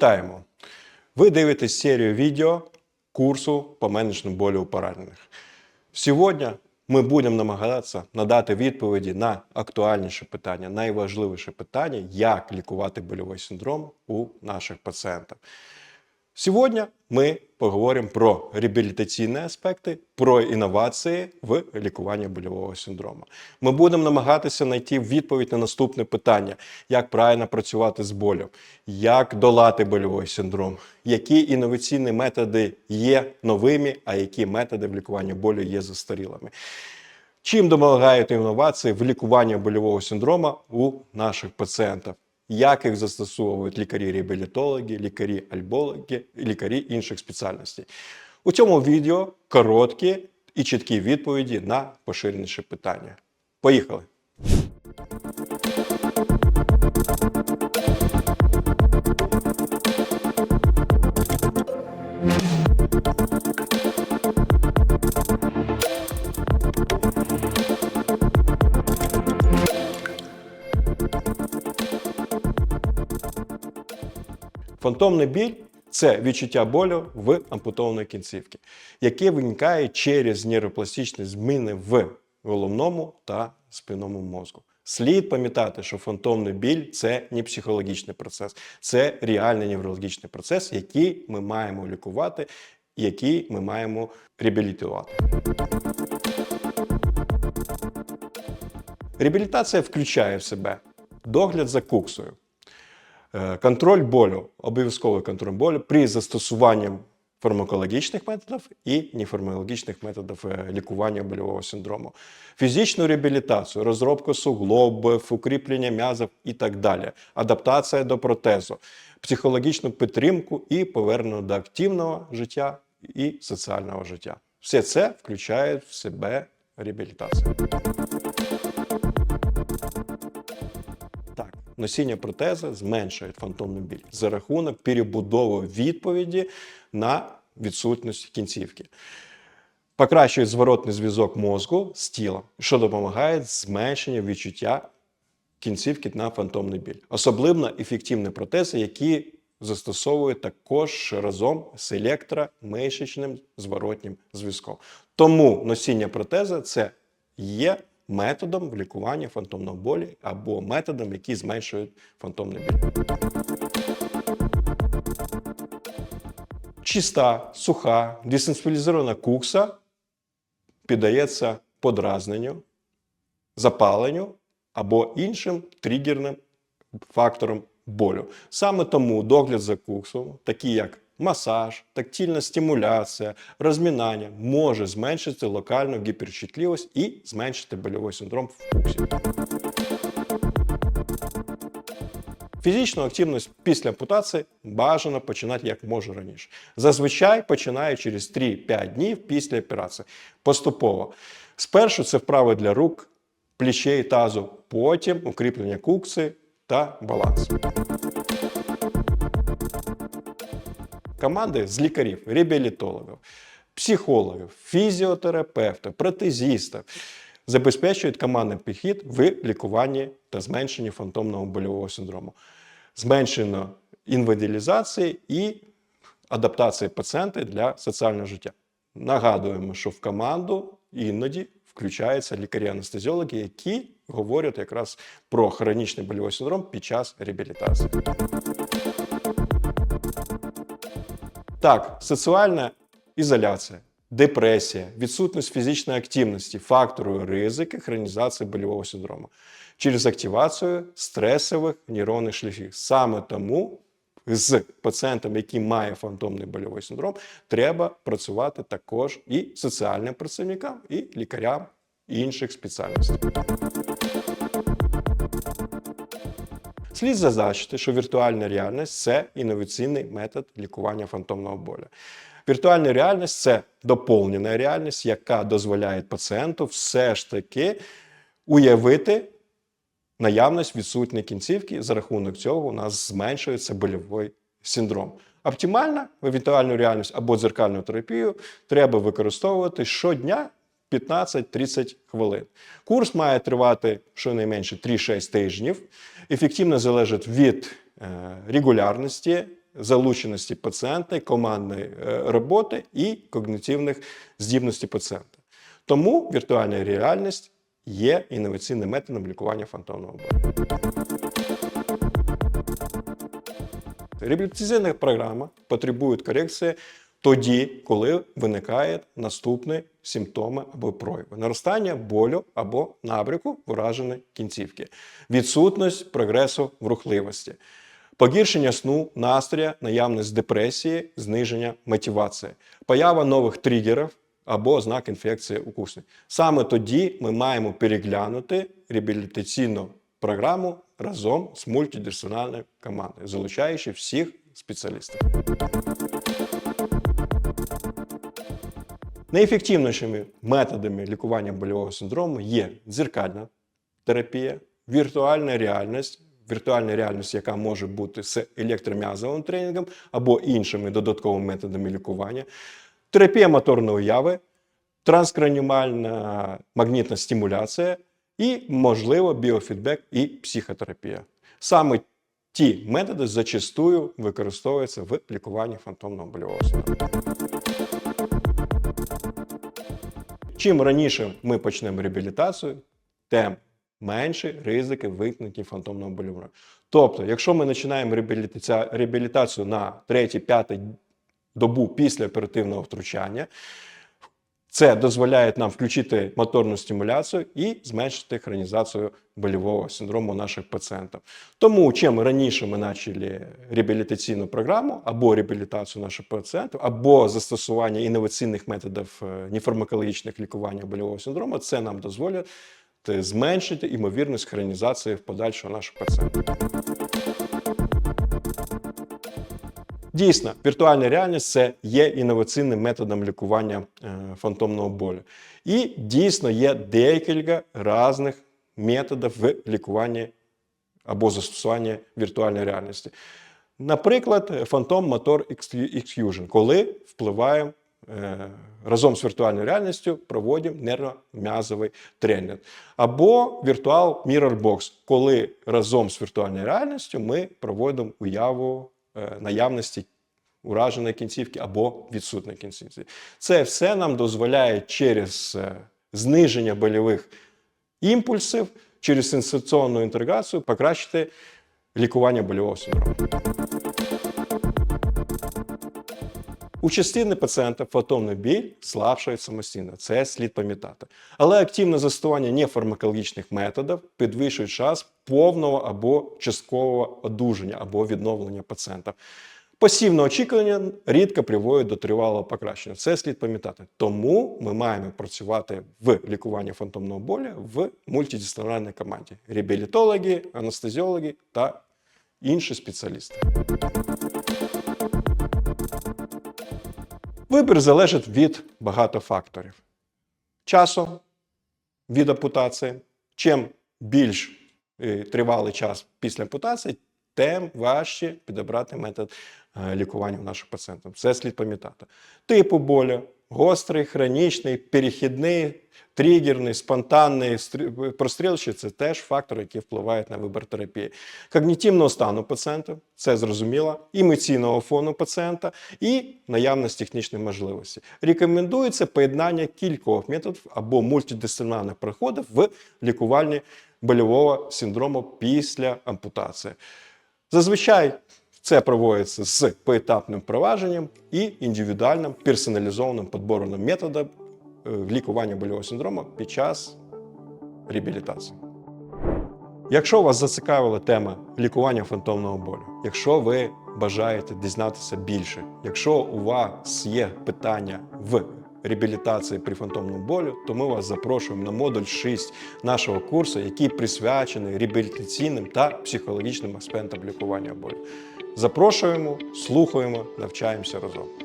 Вітаємо! Ви дивитесь серію відео курсу по менеджменту болю у поранених. Сьогодні ми будемо намагатися надати відповіді на актуальніше питання, найважливіше питання, як лікувати больовий синдром у наших пацієнтів. Сьогодні ми поговоримо про реабілітаційні аспекти, про інновації в лікуванні больового синдрому. Ми будемо намагатися знайти відповідь на наступне питання: як правильно працювати з болем, як долати больовий синдром, які інноваційні методи є новими, а які методи в лікуванні болю є застарілими. Чим допомагають інновації в лікуванні больового синдрому у наших пацієнтів? Як їх застосовують лікарі-реабілітологи, лікарі-альбологи лікарі інших спеціальностей? У цьому відео короткі і чіткі відповіді на поширеніші питання. Поїхали! Фантомний біль це відчуття болю в ампутованій кінцівці, яке виникає через нейропластичні зміни в головному та спинному мозку. Слід пам'ятати, що фантомний біль це не психологічний процес, це реальний неврологічний процес, який ми маємо лікувати, який ми маємо реабілітувати. Реабілітація включає в себе догляд за куксою, Контроль болю, обов'язковий контроль болю при застосуванні фармакологічних методів і нефармакологічних методів е, лікування больового синдрому, фізичну реабілітацію, розробку суглобів, укріплення м'язів і так далі, адаптація до протезу, психологічну підтримку і повернення до активного життя і соціального життя. Все це включає в себе реабілітацію. Носіння протези зменшує фантомний біль за рахунок перебудови відповіді на відсутність кінцівки. Покращує зворотний зв'язок мозку з тілом, що допомагає зменшенню відчуття кінцівки на фантомний біль. Особливо ефективні протези, які застосовують також разом з електромишечним зворотнім зв'язком. Тому носіння протези це є методом в лікуванні фантомного болі або методом, який зменшує фантомний біль. Чиста, суха, десенсибілізована кукса піддається подразненню, запаленню або іншим тригерним фактором болю. Саме тому догляд за куксом, такі як масаж, тактильна стимуляція, розмінання, може зменшити локальну гіперчутливість і зменшити больовий синдром в куксі. Фізичну активність після ампутації бажано починати як може раніше. Зазвичай починає через 3-5 днів після операції. Поступово. Спершу це вправи для рук, плечей, тазу, потім укріплення кукси та баланс. Команди з лікарів, реабілітологів, психологів, фізіотерапевтів, протезістів забезпечують командний підхід в лікуванні та зменшенні фантомного больового синдрому, зменшено інвалідизації і адаптації пацієнта для соціального життя. Нагадуємо, що в команду іноді включаються лікарі-анестезіологи, які говорять якраз про хронічний больовий синдром під час реабілітації. Так, соціальна ізоляція, депресія, відсутність фізичної активності, фактору ризики хронізації больового синдрому через активацію стресових нейронних шляхів. Саме тому з пацієнтом, який має фантомний больовий синдром, треба працювати також і соціальним працівникам, і лікарям інших спеціальностей. Слід зазначити, що віртуальна реальність це інноваційний метод лікування фантомного болю. Віртуальна реальність це доповнена реальність, яка дозволяє пацієнту все ж таки уявити наявність відсутньої кінцівки. За рахунок цього у нас зменшується больовий синдром. Оптимально віртуальну реальність або дзеркальну терапію треба використовувати щодня 15-30 хвилин. Курс має тривати щонайменше 3-6 тижнів. Ефективно залежить від е, регулярності залученості пацієнта, командної е, роботи і когнітивних здібностей пацієнта. Тому віртуальна реальність є інноваційним методом лікування фантомного болю. Реабілітаційна програма потребує корекції тоді, коли виникають наступні симптоми або прояви: наростання болю або набряку ураженої кінцівки, відсутність прогресу в рухливості, погіршення сну, настрія, наявність депресії, зниження мотивації, поява нових тригерів або ознак інфекції укусної. Саме тоді ми маємо переглянути реабілітаційну програму разом з мультидисциплінарною командою, залучаючи всіх спеціалістів. Найефективнішими методами лікування больового синдрому є дзеркальна терапія, віртуальна реальність, віртуальна реальність, яка може бути з електром'язовим тренінгом або іншими додатковими методами лікування, терапія моторної уяви, транскраніумальна магнітна стимуляція і, можливо, біофідбек і психотерапія. Саме ті методи зачастую використовуються в лікуванні фантомного больового синдрому. Чим раніше ми почнемо реабілітацію, тим менше ризики виникнення фантомного болювання. Тобто, якщо ми починаємо реабілітацію на 3-5 добу після оперативного втручання, це дозволяє нам включити моторну стимуляцію і зменшити хронізацію больового синдрому наших пацієнтів. Тому чим раніше ми почали реабілітаційну програму або реабілітацію наших пацієнтів, або застосування інноваційних методів е, нефармакологічних лікування больового синдрому, це нам дозволить е, зменшити ймовірність хронізації в подальшого наших пацієнтів. Дійсно, віртуальна реальність це є інноваційним методом лікування е, фантомного болю. І дійсно є декілька різних методів в лікуванні або застосуванні віртуальної реальності. Наприклад, Phantom Motor Exfusion, коли впливаємо е, разом з віртуальною реальністю, проводимо нервно-м'язовий тренінг. Або Virtual Mirror Box, коли разом з віртуальною реальністю ми проводимо уяву наявності ураженої кінцівки або відсутної кінцівки. Це все нам дозволяє через е, зниження больових імпульсів, через сенсаційну інтеграцію покращити лікування больового синдрому. У частини пацієнта фотонний біль слабшає самостійно, це слід пам'ятати. Але активне застосування нефармакологічних методів підвищує час повного або часткового одужання або відновлення пацієнта. Пасивне очікування рідко приводить до тривалого покращення. Це слід пам'ятати. Тому ми маємо працювати в лікуванні фантомного болю в мультидисциплінарній команді: реабілітологи, анестезіологи та інші спеціалісти. Вибір залежить від багато факторів. Часу від ампутації. Чим більш е, тривалий час після ампутації, тим важче підібрати метод е, лікування у наших пацієнтів. Це слід пам'ятати. Типу болю, гострий, хронічний, перехідний, тригерний, спонтанний, стрі- прострілчий це теж фактори, які впливають на вибір терапії. Когнітивного стану пацієнта, це зрозуміло, емоційного фону пацієнта і наявність технічної можливості. Рекомендується поєднання кількох методів або мультидисциплінарних підходів в лікуванні больового синдрому після ампутації. Зазвичай це проводиться з поетапним провадженням і індивідуальним персоналізованим підбором методом е, лікування больового синдрому під час реабілітації. Якщо вас зацікавила тема лікування фантомного болю, якщо ви бажаєте дізнатися більше, якщо у вас є питання в реабілітації при фантомному болю, то ми вас запрошуємо на модуль 6 нашого курсу, який присвячений реабілітаційним та психологічним аспектам лікування болю. Запрошуємо, слухаємо, навчаємося разом.